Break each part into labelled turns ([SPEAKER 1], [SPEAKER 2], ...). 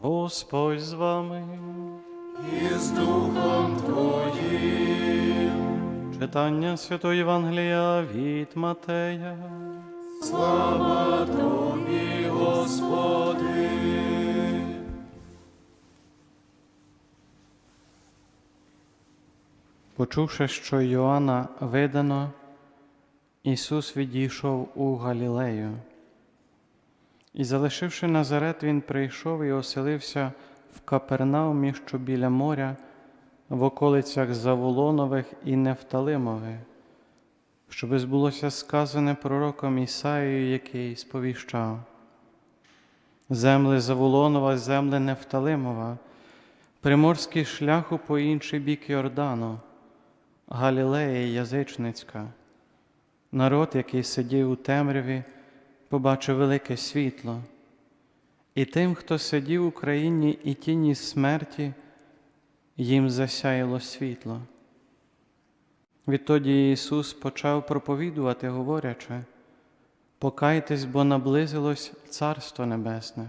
[SPEAKER 1] Господь з вами.
[SPEAKER 2] і з Духом Твоїм.
[SPEAKER 1] Читання Святого Євангелія від Матея.
[SPEAKER 2] Слава Тобі, Господи.
[SPEAKER 1] Почувши, що Йоанна видано, Ісус відійшов у Галілею. І, залишивши Назарет, Він прийшов і оселився в Капернаумі, що біля моря, в околицях Заволонових і Нефталимових, щоби збулося сказане пророком Ісаїю, який сповіщав. Земли Заволонова, земли Нефталимова, приморський шляху по інший бік Йордану, Галілея язичницька. Народ, який сидів у темряві, побачив велике світло, і тим, хто сидів у країні і тіні смерті, їм засяяло світло. Відтоді Ісус почав проповідувати, говорячи, покайтесь, бо наблизилось Царство Небесне.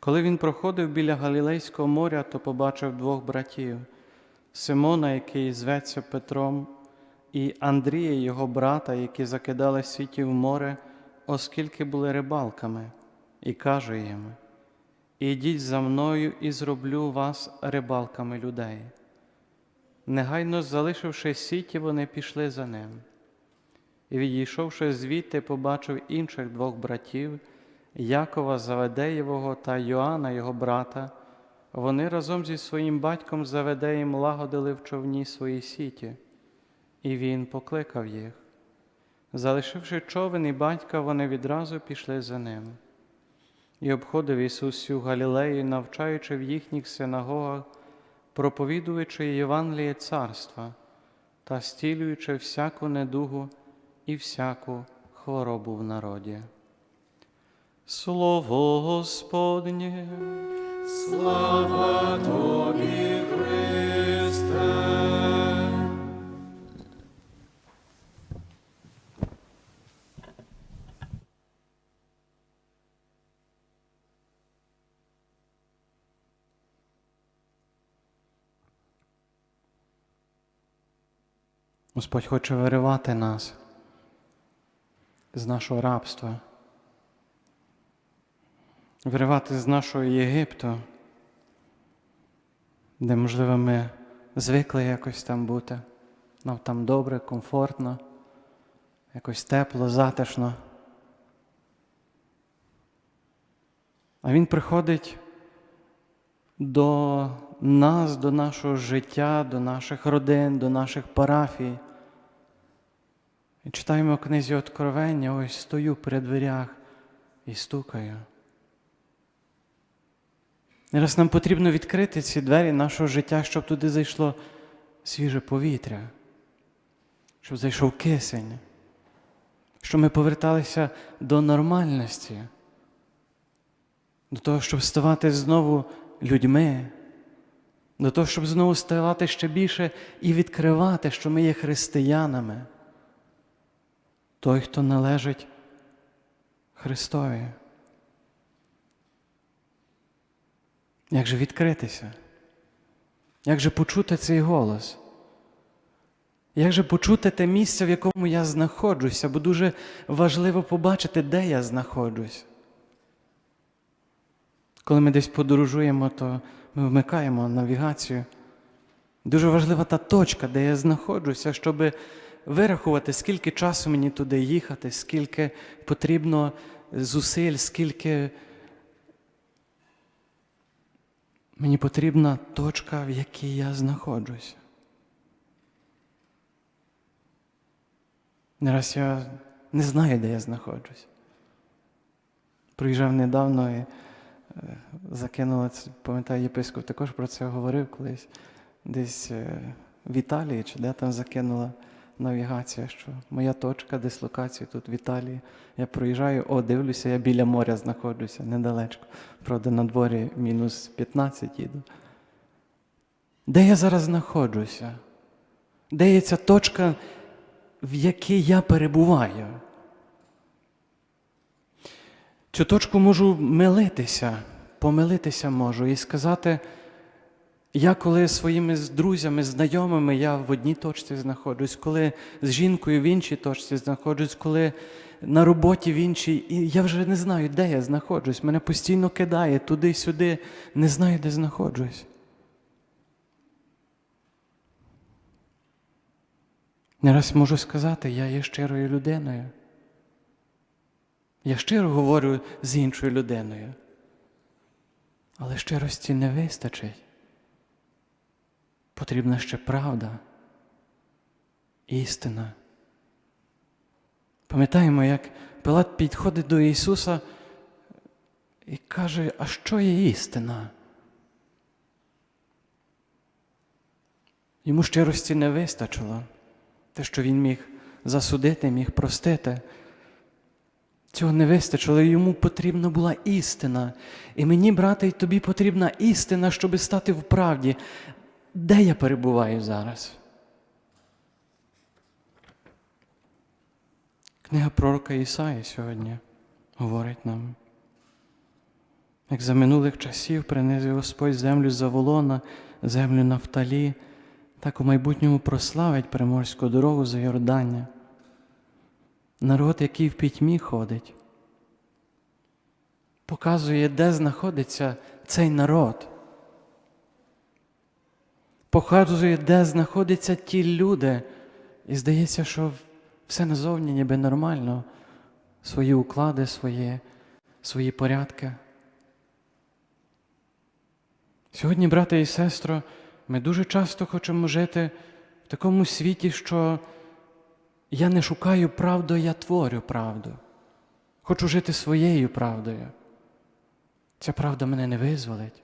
[SPEAKER 1] Коли він проходив біля Галілейського моря, то побачив двох братів Симона, який зветься Петром, і Андрія, його брата, які закидали світі в море, оскільки були рибалками, і каже їм: Ідіть за мною і зроблю вас рибалками людей. Негайно залишивши сіті, вони пішли за ним. І, відійшовши звідти, побачив інших двох братів, Якова Заведеєвого та Йоанна, його брата. Вони разом зі своїм батьком Заведеєм лагодили в човні свої сіті, і він покликав їх. Залишивши човен і батька, вони відразу пішли за ним. І обходив Ісус всю Галілею, навчаючи в їхніх синагогах, проповідуючи Євангеліє царства та стілюючи всяку недугу і всяку хворобу в народі. Слово Господнє.
[SPEAKER 2] Слава Тобі,
[SPEAKER 1] Господь хоче виривати нас з нашого рабства, виривати з нашого Єгипту, де, можливо, ми звикли якось там бути. Нам там добре, комфортно, якось тепло, затишно. А Він приходить до нас, до нашого життя, до наших родин, до наших парафій. Читаємо в книзі Откровення, ось стою при дверях і стукаю. І нам потрібно відкрити ці двері нашого життя, щоб туди зайшло свіже повітря, щоб зайшов кисень, щоб ми поверталися до нормальності, до того, щоб ставати знову людьми, до того, щоб знову ставати ще більше і відкривати, що ми є християнами. Той, хто належить Христові. Як же відкритися? Як же почути цей голос? Як же почути те місце, в якому я знаходжуся, бо дуже важливо побачити, де я знаходжусь. Коли ми десь подорожуємо, то ми вмикаємо навігацію. Дуже важлива та точка, де я знаходжуся, щоб вирахувати, скільки часу мені туди їхати, скільки потрібно зусиль, скільки мені потрібна точка, в якій я знаходжусь. Не раз я не знаю, де я знаходжусь. Приїжджав недавно і е, закинула, пам'ятаю, єпископ також про це говорив колись, десь е, в Італії чи де там закинула навігація, що моя точка дислокації тут в Італії. Я проїжджаю, о, дивлюся, я біля моря знаходжуся недалечко. Правда, на дворі мінус 15 їду. Де я зараз знаходжуся? Де є ця точка, в якій я перебуваю? Цю точку можу милитися, помилитися можу і сказати, я коли своїми друзями, знайомими, я в одній точці знаходжусь, коли з жінкою в іншій точці знаходжусь, коли на роботі в іншій, і я вже не знаю, де я знаходжусь. Мене постійно кидає туди-сюди, не знаю, де знаходжусь. Не раз можу сказати, я є щирою людиною. Я щиро говорю з іншою людиною. Але щирості не вистачить. Потрібна ще правда, істина. Пам'ятаємо, як Пилат підходить до Ісуса і каже, а що є істина? Йому щирості не вистачило. Те, що він міг засудити, міг простити. Цього не вистачило, йому потрібна була істина. І мені, брате, і тобі потрібна істина, щоб стати в правді. Де я перебуваю зараз? Книга пророка Ісаї сьогодні говорить нам. Як за минулих часів принизив Господь землю Заволона, землю Нафталі, так у майбутньому прославить приморську дорогу за Йордання. Народ, який в пітьмі ходить, показує, де знаходиться цей народ. Показує, де знаходяться ті люди. І здається, що все назовні ніби нормально, свої уклади, свої, свої порядки. Сьогодні, брате і сестро, ми дуже часто хочемо жити в такому світі, що я не шукаю правду, я творю правду. Хочу жити своєю правдою. Ця правда мене не визволить.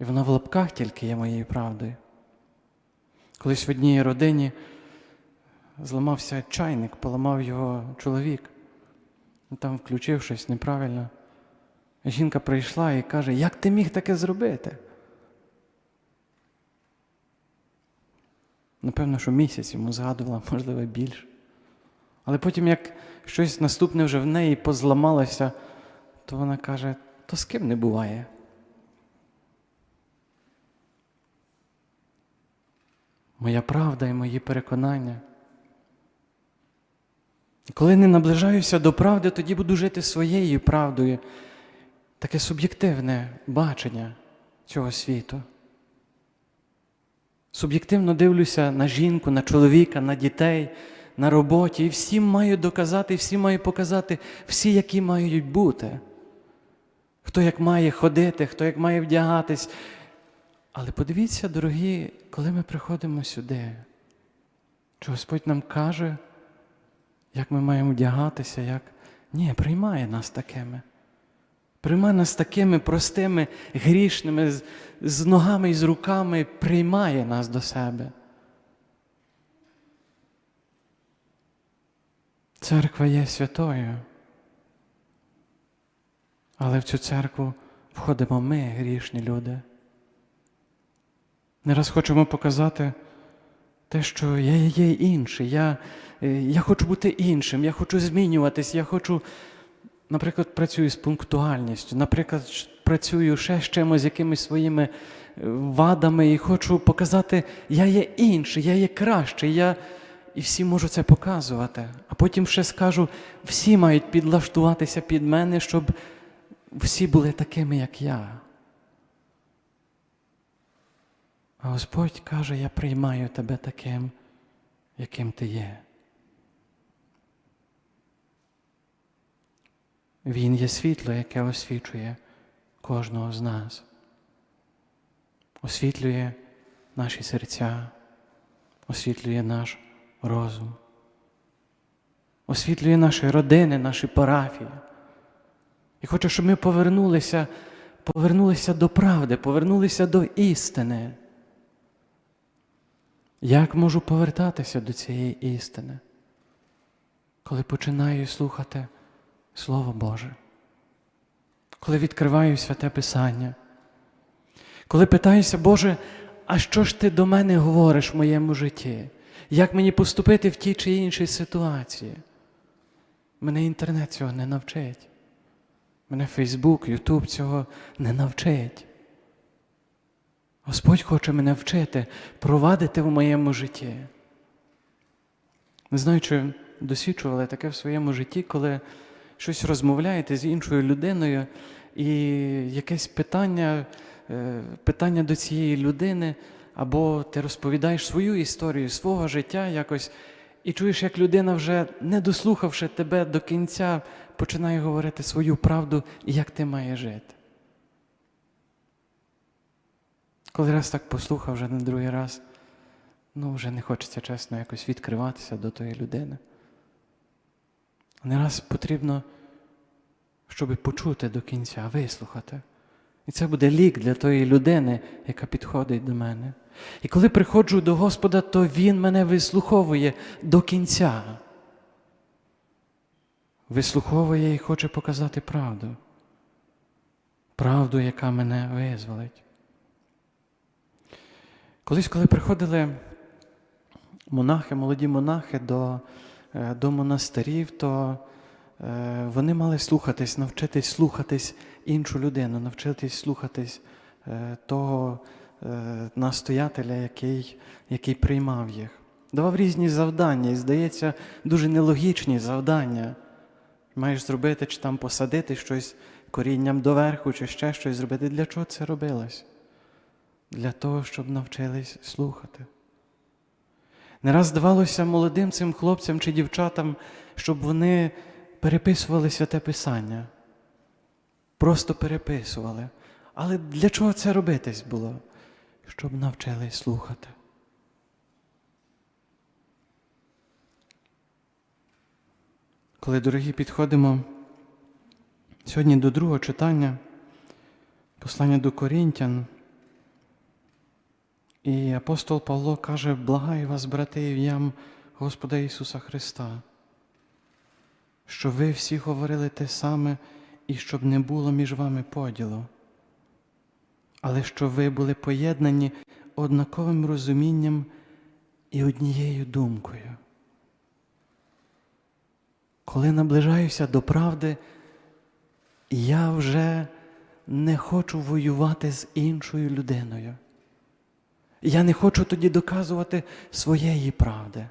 [SPEAKER 1] І вона в лапках тільки є моєю правдою. Колись в одній родині зламався чайник, поламав його чоловік. Ну, Там включив щось неправильно. Жінка прийшла і каже, як ти міг таке зробити? Напевно, що місяць йому згадувала, можливо, більше. Але потім, як щось наступне вже в неї позламалося, то вона каже, то з ким не буває. Моя правда і мої переконання. Коли не наближаюся до правди, тоді буду жити своєю правдою. Таке суб'єктивне бачення цього світу. Суб'єктивно дивлюся на жінку, на чоловіка, на дітей, на роботі, і всім маю доказати, всім маю показати, всі, які мають бути. Хто як має ходити, хто як має вдягатись. Але подивіться, дорогі, коли ми приходимо сюди, що Господь нам каже, як ми маємо вдягатися, як. Ні, приймає нас такими. Приймає нас такими простими, грішними, з, з ногами і з руками, приймає нас до себе. Церква є святою. Але в цю церкву входимо ми, грішні люди. Не раз хочемо показати те, що я є інший, я, е, я хочу бути іншим, я хочу змінюватись, я хочу, наприклад, працюю з пунктуальністю, наприклад, працюю ще з чимось, з якимись своїми е, вадами і хочу показати, я є інший, я є кращий, я... і всі можу це показувати. А потім ще скажу, всі мають підлаштуватися під мене, щоб всі були такими, як я. А Господь каже, я приймаю тебе таким, яким ти є. Він є світло, яке освічує кожного з нас, освітлює наші серця, освітлює наш розум, освітлює наші родини, наші парафії. І хочу, щоб ми повернулися, повернулися до правди, повернулися до істини. Як можу повертатися до цієї істини, коли починаю слухати Слово Боже, коли відкриваю святе Писання, коли питаюся, Боже, а що ж ти до мене говориш в моєму житті? Як мені поступити в тій чи іншій ситуації? Мене інтернет цього не навчить. Мене Фейсбук, Ютуб цього не навчить. Господь хоче мене вчити, провадити в моєму житті. Не знаю, чи досвідчували таке в своєму житті, коли щось розмовляєте з іншою людиною, і якесь питання, е, питання до цієї людини, або ти розповідаєш свою історію, свого життя якось, і чуєш, як людина, вже не дослухавши тебе до кінця, починає говорити свою правду як ти маєш жити. Коли раз так послухав, вже на другий раз, ну вже не хочеться чесно якось відкриватися до тої людини. Не раз потрібно, щоб почути до кінця, вислухати. І це буде лік для тої людини, яка підходить до мене. І коли приходжу до Господа, то Він мене вислуховує до кінця. Вислуховує і хоче показати правду. Правду, яка мене визволить. Колись, коли приходили монахи, молоді монахи до, е, до монастирів, то е, вони мали слухатись, навчитись слухатись іншу людину, навчитись слухатись е, того настоятеля, який, який приймав їх. Давав різні завдання, і, здається, дуже нелогічні завдання. Маєш зробити чи там посадити щось корінням доверху, чи ще щось зробити. Для чого це робилось? Для того, щоб навчились слухати. Не раз здавалося молодим цим хлопцям чи дівчатам, щоб вони переписували святе Писання. Просто переписували. Але для чого це робитись було? Щоб навчились слухати. Коли, дорогі, підходимо сьогодні до другого читання, послання до Корінтян, і апостол Павло каже: благаю вас, брати, ім'ям Господа Ісуса Христа, що ви всі говорили те саме і щоб не було між вами поділу, але щоб ви були поєднані однаковим розумінням і однією думкою. Коли наближаюся до правди, я вже не хочу воювати з іншою людиною. Я не хочу тоді доказувати своєї правди.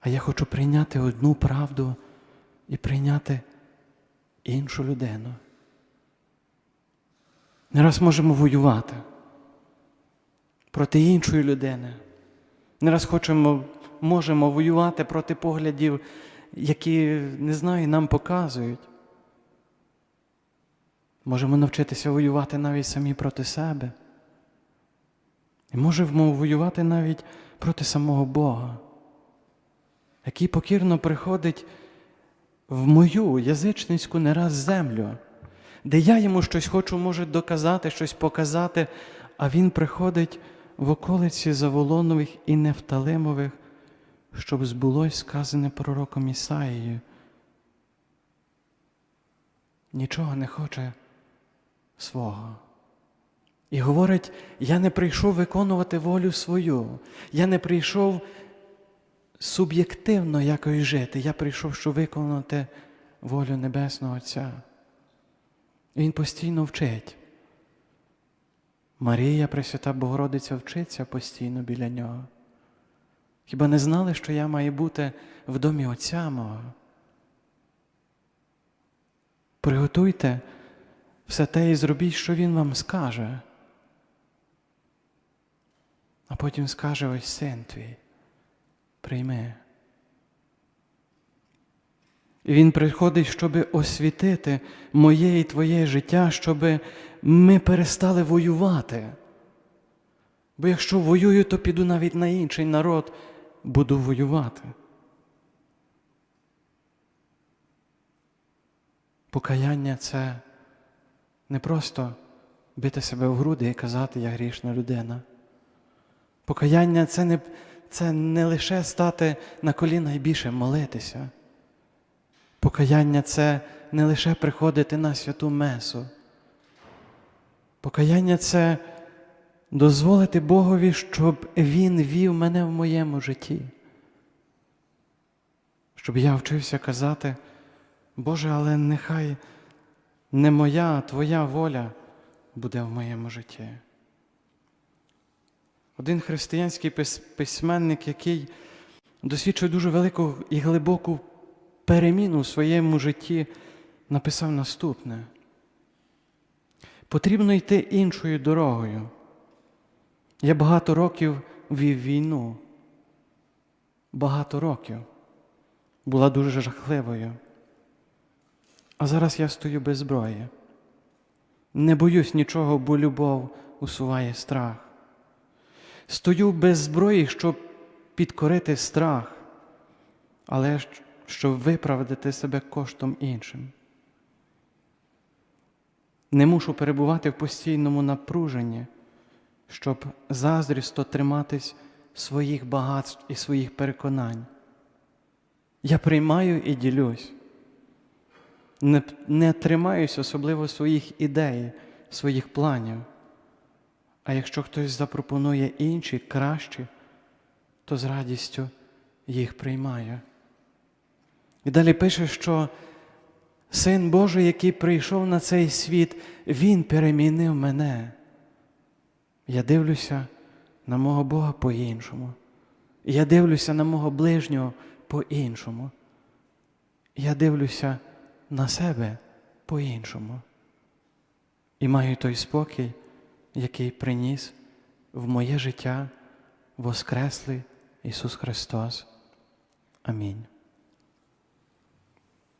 [SPEAKER 1] А я хочу прийняти одну правду і прийняти іншу людину. Не раз можемо воювати проти іншої людини. Не раз хочемо, можемо воювати проти поглядів, які, не знаю, нам показують. Можемо навчитися воювати навіть самі проти себе. І можемо воювати навіть проти самого Бога, який покірно приходить в мою язичницьку не раз землю, де я йому щось хочу, може, доказати, щось показати, а він приходить в околиці Заволонових і Нефталимових, щоб збулось сказане пророком Ісаїєю. Нічого не хоче свого. І говорить, я не прийшов виконувати волю свою, я не прийшов суб'єктивно якось жити, я прийшов, щоб виконати волю Небесного Отця. І Він постійно вчить. Марія, Пресвята Богородиця, вчиться постійно біля нього. Хіба не знали, що я маю бути в домі Отця мого? Приготуйте все те і зробіть, що Він вам скаже. Потім скаже ось син твій, прийми. І Він приходить, щоб освітити моє і твоє життя, щоб ми перестали воювати. Бо якщо воюю, то піду навіть на інший народ, буду воювати. Покаяння це не просто бити себе в груди і казати, я грішна людина. Покаяння це не, це не лише стати на коліна і більше молитися. Покаяння це не лише приходити на святу Месу. Покаяння це дозволити Богові, щоб Він вів мене в моєму житті. Щоб я вчився казати, Боже, але нехай Не моя, а Твоя воля буде в моєму житті. Один християнський письменник, який досвідчив дуже велику і глибоку переміну в своєму житті, написав наступне. Потрібно йти іншою дорогою. Я багато років вів війну. Багато років. Була дуже жахливою. А зараз я стою без зброї. Не боюсь нічого, бо любов усуває страх. Стою без зброї, щоб підкорити страх, але щоб виправдати себе коштом іншим. Не мушу перебувати в постійному напруженні, щоб заздрісто триматись своїх багатств і своїх переконань. Я приймаю і ділюсь. Не, не тримаюсь особливо своїх ідей, своїх планів. А якщо хтось запропонує інші, кращі, то з радістю їх приймаю. І далі пише, що Син Божий, який прийшов на цей світ, Він перемінив мене. Я дивлюся на мого Бога по-іншому. Я дивлюся на мого ближнього по-іншому. Я дивлюся на себе по-іншому. І маю той спокій, який приніс в моє життя Воскреслий Ісус Христос. Амінь.